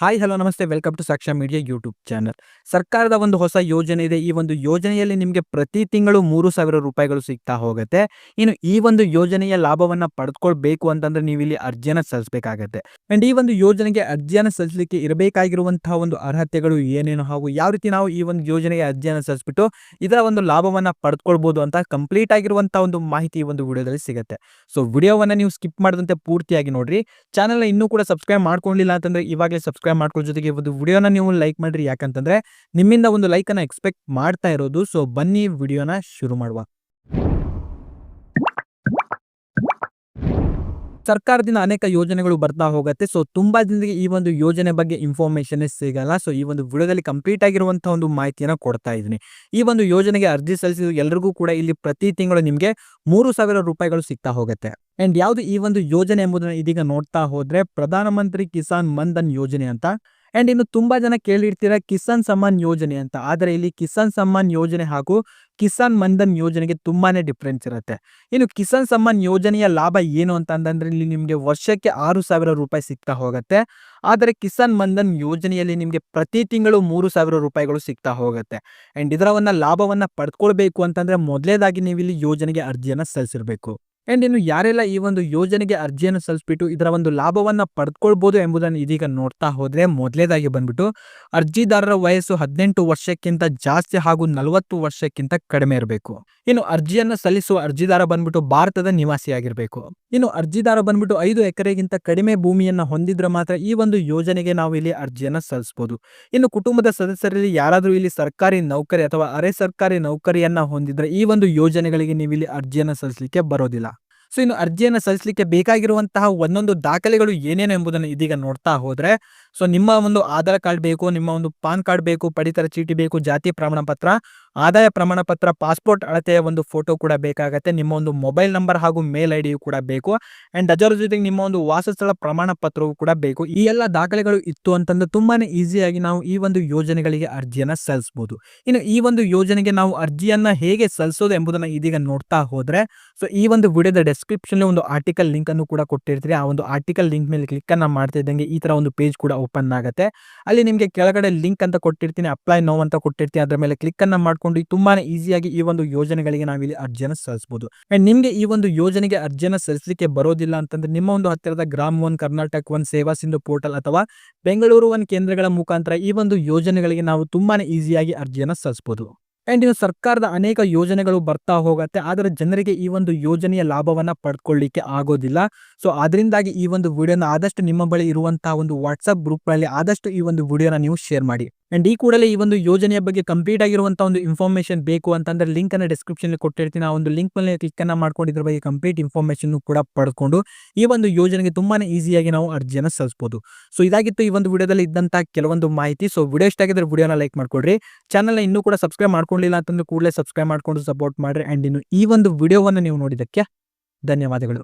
Hi hello ನಮಸ್ತೆ. Welcome to Saksha media YouTube channel ಸರ್ಕಾರದ ಒಂದು ಹೊಸ ಯೋಜನೆ ಇದೆ. ಈ ಒಂದು ಯೋಜನೆಯಲ್ಲಿ ನಿಮಗೆ ಪ್ರತಿ ತಿಂಗಳು ಮೂರು ಸಾವಿರ ರೂಪಾಯಿಗಳು ಸಿಗ್ತಾ ಹೋಗುತ್ತೆ. ಇನ್ನು ಈ ಒಂದು ಯೋಜನೆಯ ಲಾಭವನ್ನ ಪಡೆದುಕೊಳ್ಬೇಕು ಅಂತಂದ್ರೆ ನೀವು ಇಲ್ಲಿ ಅರ್ಜಿಯನ್ನು ಸಲ್ಲಿಸಬೇಕಾಗತ್ತೆ. ಅಂಡ್ ಈ ಒಂದು ಯೋಜನೆಗೆ ಅರ್ಜಿಯನ್ನು ಸಲ್ಲಿಸಲಿಕ್ಕೆ ಇರಬೇಕಾಗಿರುವಂತಹ ಒಂದು ಅರ್ಹತೆಗಳು ಏನೇನು? ಹಾಗೂ ಯಾವ ರೀತಿ ನಾವು ಈ ಒಂದು ಯೋಜನೆಗೆ ಅರ್ಜಿಯನ್ನು ಸಲ್ಲಿಸ್ಬಿಟ್ಟು ಇದರ ಒಂದು ಲಾಭವನ್ನ ಪಡೆದುಕೊಳ್ಬಹುದು ಅಂತ ಕಂಪ್ಲೀಟ್ ಆಗಿರುವಂತಹ ಒಂದು ಮಾಹಿತಿ ಈ ಒಂದು ವಿಡಿಯೋದಲ್ಲಿ ಸಿಗುತ್ತೆ. ಸೊ ವಿಡಿಯೋವನ್ನು ನೀವು ಸ್ಕಿಪ್ ಮಾಡದಂತೆ ಪೂರ್ತಿಯಾಗಿ ನೋಡ್ರಿ. ಚಾನಲ್ ಇನ್ನೂ ಕೂಡ ಸಬ್ಸ್ಕ್ರೈಬ್ ಮಾಡ್ಕೊಂಡಿಲ್ಲ ಅಂತಂದ್ರೆ ಇವಾಗಲೇ ಸಬ್ಸ್ಕ್ರೈಬ್ ಮಾಡ್ಕೊಳ್ಳೋ ಜೊತೆಗೆ ಒಂದು ವಿಡಿಯೋನ ನೀವು ಲೈಕ್ ಮಾಡಿರಿ. ಯಾಕಂತಂದ್ರೆ ನಿಮ್ಮಿಂದ ಒಂದು ಲೈಕ್ ಅನ್ನ ಎಕ್ಸ್ಪೆಕ್ಟ್ ಮಾಡ್ತಾ ಇರೋದು. ಸೊ ಬನ್ನಿ, ವಿಡಿಯೋನ ಶುರು ಮಾಡುವ. ಸರ್ಕಾರದಿಂದ ಅನೇಕ ಯೋಜನೆಗಳು ಬರ್ತಾ ಹೋಗುತ್ತೆ. ಸೊ ತುಂಬಾ ಜನರಿಗೆ ಈ ಒಂದು ಯೋಜನೆ ಬಗ್ಗೆ ಇನ್ಫಾರ್ಮೇಶನ್ ಸಿಗಲ್ಲ. ಸೊ ಈ ಒಂದು ವಿಡಿಯೋದಲ್ಲಿ ಕಂಪ್ಲೀಟ್ ಆಗಿರುವಂತಹ ಒಂದು ಮಾಹಿತಿಯನ್ನು ಕೊಡ್ತಾ ಇದ್ದೀನಿ. ಈ ಒಂದು ಯೋಜನೆಗೆ ಅರ್ಜಿ ಸಲ್ಲಿಸಿದ ಎಲ್ಲರಿಗೂ ಕೂಡ ಇಲ್ಲಿ ಪ್ರತಿ ತಿಂಗಳು ನಿಮಗೆ ಮೂರು ಸಾವಿರ ರೂಪಾಯಿಗಳು ಸಿಗ್ತಾ ಹೋಗುತ್ತೆ. ಅಂಡ್ ಯಾವುದು ಈ ಒಂದು ಯೋಜನೆ ಎಂಬುದನ್ನು ಇದೀಗ ನೋಡ್ತಾ ಹೋದ್ರೆ ಪ್ರಧಾನಮಂತ್ರಿ ಕಿಸಾನ್ ಮನ್ಧನ್ ಯೋಜನೆ ಅಂತ ಅಂಡ್ ಇನ್ನು ತುಂಬಾ ಜನ ಕೇಳಿರ್ತೀರ ಕಿಸಾನ್ ಸಮ್ಮಾನ್ ಯೋಜನೆ ಅಂತ. ಆದರೆ ಇಲ್ಲಿ ಕಿಸಾನ್ ಸಮ್ಮಾನ್ ಯೋಜನೆ ಹಾಗೂ ಕಿಸಾನ್ ಮನ್ಧನ್ ಯೋಜನೆಗೆ ತುಂಬಾನೇ ಡಿಫ್ರೆನ್ಸ್ ಇರುತ್ತೆ. ಇನ್ನು ಕಿಸಾನ್ ಸಮ್ಮಾನ್ ಯೋಜನೆಯ ಲಾಭ ಏನು ಅಂತ ಅಂತಂದ್ರೆ ಇಲ್ಲಿ ನಿಮಗೆ ವರ್ಷಕ್ಕೆ ಆರು ಸಾವಿರ ರೂಪಾಯಿ ಸಿಗ್ತಾ ಹೋಗುತ್ತೆ. ಆದರೆ ಕಿಸಾನ್ ಮನ್ಧನ್ ಯೋಜನೆಯಲ್ಲಿ ನಿಮಗೆ ಪ್ರತಿ ತಿಂಗಳು ಮೂರು ಸಾವಿರ ರೂಪಾಯಿಗಳು ಸಿಗ್ತಾ ಹೋಗುತ್ತೆ. ಅಂಡ್ ಇದರ ಒಂದು ಲಾಭವನ್ನ ಪಡ್ಕೊಳ್ಬೇಕು ಅಂತಂದ್ರೆ ಮೊದಲೇದಾಗಿ ನೀವು ಇಲ್ಲಿ ಯೋಜನೆಗೆ ಅರ್ಜಿಯನ್ನ ಸಲ್ಲಿಸಿರ್ಬೇಕು. ಅಂಡ್ ಇನ್ನು ಯಾರೆಲ್ಲ ಈ ಒಂದು ಯೋಜನೆಗೆ ಅರ್ಜಿಯನ್ನು ಸಲ್ಲಿಸ್ಬಿಟ್ಟು ಇದರ ಒಂದು ಲಾಭವನ್ನು ಪಡ್ಕೊಳ್ಬೋದು ಎಂಬುದನ್ನು ಇದೀಗ ನೋಡ್ತಾ ಹೋದರೆ ಮೊದಲೇದಾಗಿ ಬಂದ್ಬಿಟ್ಟು ಅರ್ಜಿದಾರರ ವಯಸ್ಸು ಹದಿನೆಂಟು ವರ್ಷಕ್ಕಿಂತ ಜಾಸ್ತಿ ಹಾಗೂ ನಲವತ್ತು ವರ್ಷಕ್ಕಿಂತ ಕಡಿಮೆ ಇರಬೇಕು. ಇನ್ನು ಅರ್ಜಿಯನ್ನು ಸಲ್ಲಿಸುವ ಅರ್ಜಿದಾರ ಬಂದ್ಬಿಟ್ಟು ಭಾರತದ ನಿವಾಸಿಯಾಗಿರಬೇಕು. ಇನ್ನು ಅರ್ಜಿದಾರ ಬಂದ್ಬಿಟ್ಟು ಐದು ಎಕರೆಗಿಂತ ಕಡಿಮೆ ಭೂಮಿಯನ್ನು ಹೊಂದಿದ್ರೆ ಮಾತ್ರ ಈ ಒಂದು ಯೋಜನೆಗೆ ನಾವು ಇಲ್ಲಿ ಅರ್ಜಿಯನ್ನು ಸಲ್ಲಿಸಬಹುದು ಇನ್ನು ಕುಟುಂಬದ ಸದಸ್ಯರಲ್ಲಿ ಯಾರಾದರೂ ಇಲ್ಲಿ ಸರ್ಕಾರಿ ನೌಕರಿ ಅಥವಾ ಅರೆ ಸರ್ಕಾರಿ ನೌಕರಿಯನ್ನ ಹೊಂದಿದ್ರೆ ಈ ಒಂದು ಯೋಜನೆಗಳಿಗೆ ನೀವು ಇಲ್ಲಿ ಅರ್ಜಿಯನ್ನು ಸಲ್ಲಿಸಲಿಕ್ಕೆ ಬರೋದಿಲ್ಲ. ಸೊ, ಇನ್ನು ಅರ್ಜಿಯನ್ನು ಸಲ್ಲಿಸಲಿಕ್ಕೆ ಬೇಕಾಗಿರುವಂತಹ ಒಂದೊಂದು ದಾಖಲೆಗಳು ಏನೇನು ಎಂಬುದನ್ನು ಇದೀಗ ನೋಡ್ತಾ ಹೋದ್ರೆ, ಸೊ, ನಿಮ್ಮ ಒಂದು ಆಧಾರ್ ಕಾರ್ಡ್ ಬೇಕು, ನಿಮ್ಮ ಒಂದು ಪಾನ್ ಕಾರ್ಡ್ ಬೇಕು, ಪಡಿತರ ಚೀಟಿ ಬೇಕು, ಜಾತಿ ಪ್ರಮಾಣ ಪತ್ರ ಆದಾಯ ಪ್ರಮಾಣ ಪತ್ರ ಪಾಸ್ಪೋರ್ಟ್ ಅಳತೆಯ ಒಂದು ಫೋಟೋ ಕೂಡ ಬೇಕಾಗತ್ತೆ, ನಿಮ್ಮ ಒಂದು ಮೊಬೈಲ್ ನಂಬರ್ ಹಾಗೂ ಮೇಲ್ ಐ ಕೂಡ ಬೇಕು, ಅಂಡ್ ಅದರ ಜೊತೆಗೆ ನಿಮ್ಮ ಒಂದು ವಾಸಸ್ಥಳ ಪ್ರಮಾಣ ಪತ್ರವು ಕೂಡ ಬೇಕು. ಈ ಎಲ್ಲ ದಾಖಲೆಗಳು ಇತ್ತು ಅಂತಂದ್ರೆ ತುಂಬಾನೇ ಈಸಿಯಾಗಿ ನಾವು ಈ ಒಂದು ಯೋಜನೆಗಳಿಗೆ ಅರ್ಜಿಯನ್ನ ಸಲ್ಲಿಸಬಹುದು ಇನ್ನು ಈ ಒಂದು ಯೋಜನೆಗೆ ನಾವು ಅರ್ಜಿಯನ್ನ ಹೇಗೆ ಸಲ್ಲಿಸೋದು ಎಂಬುದನ್ನು ಇದೀಗ ನೋಡ್ತಾ ಹೋದ್ರೆ, ಸೊ, ಈ ಒಂದು ವಿಡಿಯೋದ ಡೆಸ್ಕ್ರಿಪ್ಷನ್ ಒಂದು ಆರ್ಟಿಕಲ್ ಲಿಂಕ್ ಅನ್ನು ಕೂಡ ಕೊಟ್ಟಿರ್ತೀರಿ. ಆ ಒಂದು ಆರ್ಟಿಕಲ್ ಲಿಂಕ್ ಮೇಲೆ ಕ್ಲಿಕ್ ಅನ್ನ ಮಾಡ್ತಾ ಇದ್ದಂಗೆ ಈ ತರ ಒಂದು ಪೇಜ್ ಕೂಡ ಓಪನ್ ಆಗುತ್ತೆ. ಅಲ್ಲಿ ನಿಮಗೆ ಕೆಳಗಡೆ ಲಿಂಕ್ ಅಂತ ಕೊಟ್ಟಿರ್ತೀನಿ ಅಪ್ಲೈ ನೋ ಅಂತ ಕೊಟ್ಟಿರ್ತೀನಿ. ಅದರ ಮೇಲೆ ಕ್ಲಿಕ್ ಅನ್ನ ಮಾಡ್ಕೊಂಡು ತುಂಬಾನೇ ಈಸಿಯಾಗಿ ಈ ಒಂದು ಯೋಜನೆಗಳಿಗೆ ನಾವಿಲ್ಲಿ ಅರ್ಜಿಯನ್ನು ಸಲ್ಲಿಸಬಹುದು ಅಂಡ್ ನಿಮಗೆ ಈ ಒಂದು ಯೋಜನೆಗೆ ಅರ್ಜಿಯನ್ನು ಸಲ್ಲಿಸಲಿಕ್ಕೆ ಬರೋದಿಲ್ಲ ಅಂತಂದ್ರೆ ನಿಮ್ಮ ಒಂದು ಹತ್ತಿರದ ಗ್ರಾಮ್ ಒನ್, ಕರ್ನಾಟಕ ಒನ್, ಸೇವಾ ಸಿಂಧು ಪೋರ್ಟಲ್ ಅಥವಾ ಬೆಂಗಳೂರು ಒನ್ ಕೇಂದ್ರಗಳ ಮುಖಾಂತರ ಈ ಒಂದು ಯೋಜನೆಗಳಿಗೆ ನಾವು ತುಂಬಾನೇ ಈಸಿಯಾಗಿ ಅರ್ಜಿಯನ್ನು ಸಲ್ಲಿಸಬಹುದು ಅಂಡ್ ಇನ್ನು ಸರ್ಕಾರದ ಅನೇಕ ಯೋಜನೆಗಳು ಬರ್ತಾ ಹೋಗುತ್ತೆ, ಆದರೆ ಜನರಿಗೆ ಈ ಒಂದು ಯೋಜನೆಯ ಲಾಭವನ್ನು ಪಡ್ಕೊಳ್ಳಿಕ್ಕೆ ಆಗೋದಿಲ್ಲ. ಸೊ ಅದರಿಂದಾಗಿ ಈ ಒಂದು ವಿಡಿಯೋನ ಆದಷ್ಟು ನಿಮ್ಮ ಬಳಿ ಇರುವಂತಹ ಒಂದು ವಾಟ್ಸಪ್ ಗ್ರೂಪ್ಗಳಲ್ಲಿ ಆದಷ್ಟು ಈ ಒಂದು ವಿಡಿಯೋನ ನೀವು ಶೇರ್ ಮಾಡಿ. ಅಂಡ್ ಈ ಕೂಡಲೇ ಈ ಒಂದು ಯೋಜನೆಯ ಬಗ್ಗೆ ಕಂಪ್ಲೀಟ್ ಆಗಿರುವಂಥ ಒಂದು ಇನ್ಫಾರ್ಮೇಷನ್ ಬೇಕು ಅಂತಂದ್ರೆ ಲಿಂಕ್ ಅನ್ನ ಡಿಸ್ಕ್ರಿಪ್ಷನ್ ಕೊಟ್ಟಿರ್ತೀನಿ. ಆ ಒಂದು ಲಿಂಕ್ ಮೇಲೆ ಕ್ಲಿಕ್ ಅನ್ನ ಮಾಡ್ಕೊಂಡು ಇದ್ರ ಬಗ್ಗೆ ಕಂಪ್ಲೀಟ್ ಇನ್ಫಾರ್ಮೇಷನ್ ಕೂಡ ಪಡ್ಕೊಂಡು ಈ ಒಂದು ಯೋಜನೆಗೆ ತುಂಬಾನೇ ಈಸಿಯಾಗಿ ನಾವು ಅರ್ಜಿಯನ್ನು ಸಲ್ಲಿಸಬಹುದು ಸೊ ಇದಾಗಿತ್ತು ಈ ಒಂದು ವಿಡಿಯೋದಲ್ಲಿ ಇದ್ದಂತಹ ಕೆಲವೊಂದು ಮಾಹಿತಿ. ಸೊ ವಿಡಿಯೋ ಇಷ್ಟ ಆಗಿದ್ರೆ ವಿಡಿಯೋನ ಲೈಕ್ ಮಾಡ್ಕೊಡ್ರಿ. ಚಾನಲ್ನ ಇನ್ನೂ ಕೂಡ ಸಬ್ಸ್ಕ್ರೈಬ್ ಮಾಡ್ಕೊಂಡಿಲ್ಲ ಅಂತಂದ್ರೆ ಕೂಡಲೇ ಸಬ್ಸ್ಕ್ರೈಬ್ ಮಾಡ್ಕೊಂಡು ಸಪೋರ್ಟ್ ಮಾಡ್ರಿ. ಅಂಡ್ ಇನ್ನು ಈ ಒಂದು ವಿಡಿಯೋವನ್ನು ನೀವು ನೋಡಿದಕ್ಕೆ ಧನ್ಯವಾದಗಳು.